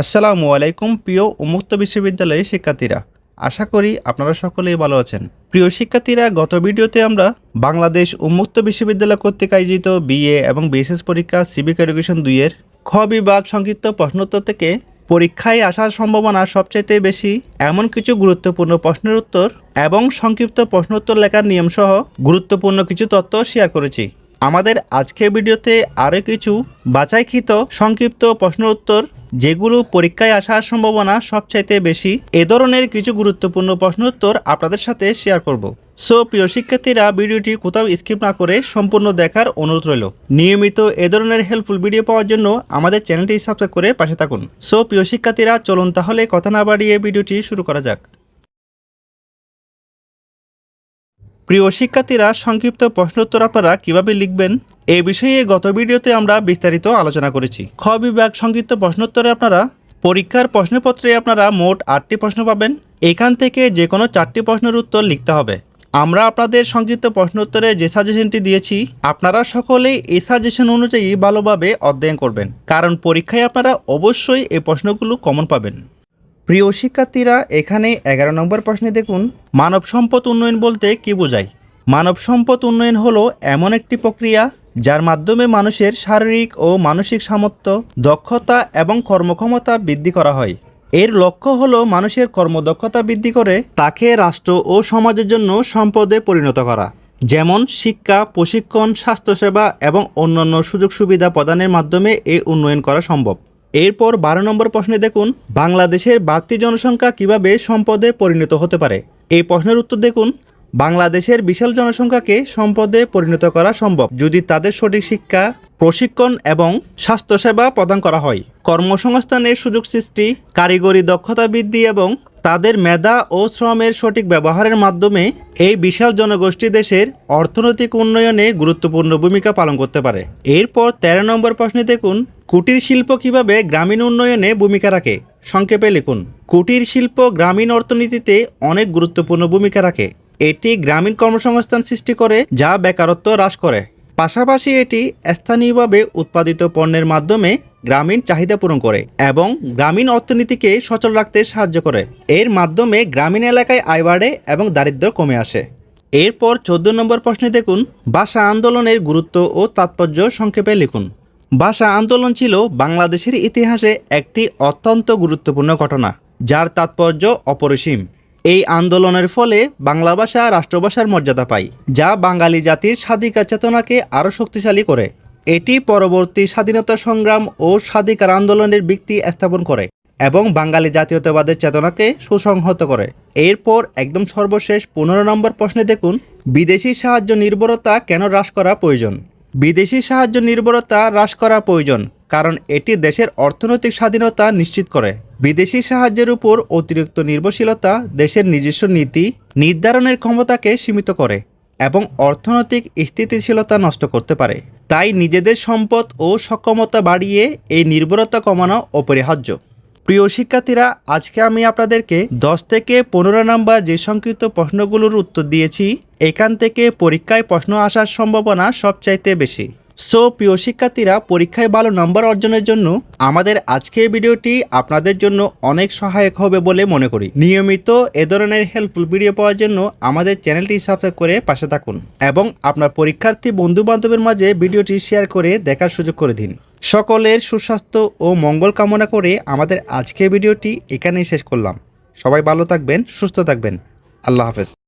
আসসালামু আলাইকুম, প্রিয় উন্মুক্ত বিশ্ববিদ্যালয়ের শিক্ষার্থীরা। আশা করি আপনারা সকলেই ভালো আছেন। প্রিয় শিক্ষার্থীরা, গত ভিডিওতে আমরা বাংলাদেশ উন্মুক্ত বিশ্ববিদ্যালয় কর্তৃক আয়োজিত বিএ এবং বিএসএস পরীক্ষা সিভিক এডুকেশন দুইয়ের খ বিভাগ সংক্ষিপ্ত প্রশ্নোত্তর থেকে পরীক্ষায় আসার সম্ভাবনা সবচাইতে বেশি এমন কিছু গুরুত্বপূর্ণ প্রশ্নের উত্তর এবং সংক্ষিপ্ত প্রশ্নোত্তর লেখার নিয়মসহ গুরুত্বপূর্ণ কিছু তথ্য শেয়ার করেছি। আমাদের আজকের ভিডিওতে আরও কিছু বাছাইকৃত সংক্ষিপ্ত প্রশ্ন উত্তর যেগুলো পরীক্ষায় আসার সম্ভাবনা সবচাইতে বেশি, এ ধরনের কিছু গুরুত্বপূর্ণ প্রশ্ন উত্তর আপনাদের সাথে শেয়ার করব। সো প্রিয় শিক্ষার্থীরা, ভিডিওটি কোথাও স্কিপ না করে সম্পূর্ণ দেখার অনুরোধ রইল। নিয়মিত এ ধরনের হেল্পফুল ভিডিও পাওয়ার জন্য আমাদের চ্যানেলটি সাবস্ক্রাইব করে পাশে থাকুন। সো প্রিয় শিক্ষার্থীরা, চলুন তাহলে কথা না বাড়িয়ে ভিডিওটি শুরু করা যাক। প্রিয় শিক্ষার্থীরা, সংক্ষিপ্ত প্রশ্নোত্তর আপনারা কীভাবে লিখবেন? এই বিষয়ে গত ভিডিওতে আমরা বিস্তারিত আলোচনা করেছি। খ বিভাগ সংক্ষিপ্ত প্রশ্নোত্তরে আপনারা পরীক্ষার প্রশ্নপত্রে আপনারা মোট আটটি প্রশ্ন পাবেন। এখান থেকে যে কোনো চারটি প্রশ্নের উত্তর লিখতে হবে। আমরা আপনাদের সংক্ষিপ্ত প্রশ্নোত্তরে যে সাজেশনটি দিয়েছি, আপনারা সকলেই এই সাজেশন অনুযায়ী ভালোভাবে অধ্যয়ন করবেন। কারণ পরীক্ষায় আপনারা অবশ্যই এই প্রশ্নগুলো কমন পাবেন। প্রিয় শিক্ষার্থীরা, এখানে এগারো নম্বর প্রশ্নে দেখুন, মানব সম্পদ উন্নয়ন বলতে কি বোঝায়? মানব সম্পদ উন্নয়ন হলো এমন একটি প্রক্রিয়া যার মাধ্যমে মানুষের শারীরিক ও মানসিক সামর্থ্য, দক্ষতা এবং কর্মক্ষমতা বৃদ্ধি করা হয়। এর লক্ষ্য হলো মানুষের কর্মদক্ষতা বৃদ্ধি করে তাকে রাষ্ট্র ও সমাজের জন্য সম্পদে পরিণত করা। যেমন শিক্ষা, প্রশিক্ষণ, স্বাস্থ্যসেবা এবং অন্যান্য সুযোগ সুবিধা প্রদানের মাধ্যমে এই উন্নয়ন করা সম্ভব। এরপর বারো নম্বর প্রশ্নে দেখুন, বাংলাদেশের বাড়তি জনসংখ্যা কীভাবে সম্পদে পরিণত হতে পারে? এই প্রশ্নের উত্তর দেখুন বাংলাদেশের বিশাল জনসংখ্যাকে সম্পদে পরিণত করা সম্ভব যদি তাদের সঠিক শিক্ষা, প্রশিক্ষণ এবং স্বাস্থ্যসেবা প্রদান করা হয়। কর্মসংস্থানের সুযোগ সৃষ্টি, কারিগরি দক্ষতা বৃদ্ধি এবং তাদের মেধা ও শ্রমের সঠিক ব্যবহারের মাধ্যমে এই বিশাল জনগোষ্ঠী দেশের অর্থনৈতিক উন্নয়নে গুরুত্বপূর্ণ ভূমিকা পালন করতে পারে। এরপর তেরো নম্বর প্রশ্নে দেখুন, কুটির শিল্প কীভাবে গ্রামীণ উন্নয়নে ভূমিকা রাখে? সংক্ষেপে লিখুন, কুটির শিল্প গ্রামীণ অর্থনীতিতে অনেক গুরুত্বপূর্ণ ভূমিকা রাখে। এটি গ্রামীণ কর্মসংস্থান সৃষ্টি করে, যা বেকারত্ব হ্রাস করে। পাশাপাশি এটি স্থানীয়ভাবে উৎপাদিত পণ্যের মাধ্যমে গ্রামীণ চাহিদা পূরণ করে এবং গ্রামীণ অর্থনীতিকে সচল রাখতে সাহায্য করে। এর মাধ্যমে গ্রামীণ এলাকায় আয় বাড়ে এবং দারিদ্র্য কমে আসে। এরপর চোদ্দ নম্বর প্রশ্নে দেখুন, ভাষা আন্দোলনের গুরুত্ব ও তাৎপর্য সংক্ষেপে লিখুন। ভাষা আন্দোলন ছিল বাংলাদেশের ইতিহাসে একটি অত্যন্ত গুরুত্বপূর্ণ ঘটনা, যার তাৎপর্য অপরিসীম। এই আন্দোলনের ফলে বাংলা ভাষা রাষ্ট্রভাষার মর্যাদা পায়, যা বাঙালি জাতির স্বাধিকার চেতনাকে আরও শক্তিশালী করে। এটি পরবর্তী স্বাধীনতা সংগ্রাম ও স্বাধিকার আন্দোলনের ভিত্তি স্থাপন করে এবং বাঙালি জাতীয়তাবাদের চেতনাকে সুসংহত করে। এরপর একদম সর্বশেষ পনেরো নম্বর প্রশ্নে দেখুন, বিদেশি সাহায্য নির্ভরতা কেন হ্রাস করা প্রয়োজন? বিদেশি সাহায্য নির্ভরতা হ্রাস করা প্রয়োজন, কারণ এটি দেশের অর্থনৈতিক স্বাধীনতা নিশ্চিত করে। বিদেশি সাহায্যের উপর অতিরিক্ত নির্ভরশীলতা দেশের নিজস্ব নীতি নির্ধারণের ক্ষমতাকে সীমিত করে এবং অর্থনৈতিক স্থিতিশীলতা নষ্ট করতে পারে। তাই নিজেদের সম্পদ ও সক্ষমতা বাড়িয়ে এই নির্ভরতা কমানো অপরিহার্য। প্রিয় শিক্ষার্থীরা, আজকে আমি আপনাদেরকে দশ থেকে পনেরো নাম্বার যে সংক্ষিপ্ত প্রশ্নগুলোর উত্তর দিয়েছি, এখান থেকে পরীক্ষায় প্রশ্ন আসার সম্ভাবনা সবচাইতে বেশি। সো প্রিয় শিক্ষার্থীরা, পরীক্ষায় ভালো নম্বর অর্জনের জন্য আমাদের আজকের ভিডিওটি আপনাদের জন্য অনেক সহায়ক হবে বলে মনে করি। নিয়মিত এ ধরনের হেল্পফুল ভিডিও পাওয়ার জন্য আমাদের চ্যানেলটি সাবস্ক্রাইব করে পাশে থাকুন এবং আপনার পরীক্ষার্থী বন্ধু বান্ধবের মাঝে ভিডিওটি শেয়ার করে দেখার সুযোগ করে দিন। সকলের সুস্বাস্থ্য ও মঙ্গল কামনা করে আমাদের আজকের ভিডিওটি এখানেই শেষ করলাম। সবাই ভালো থাকবেন, সুস্থ থাকবেন। আল্লাহ হাফেজ।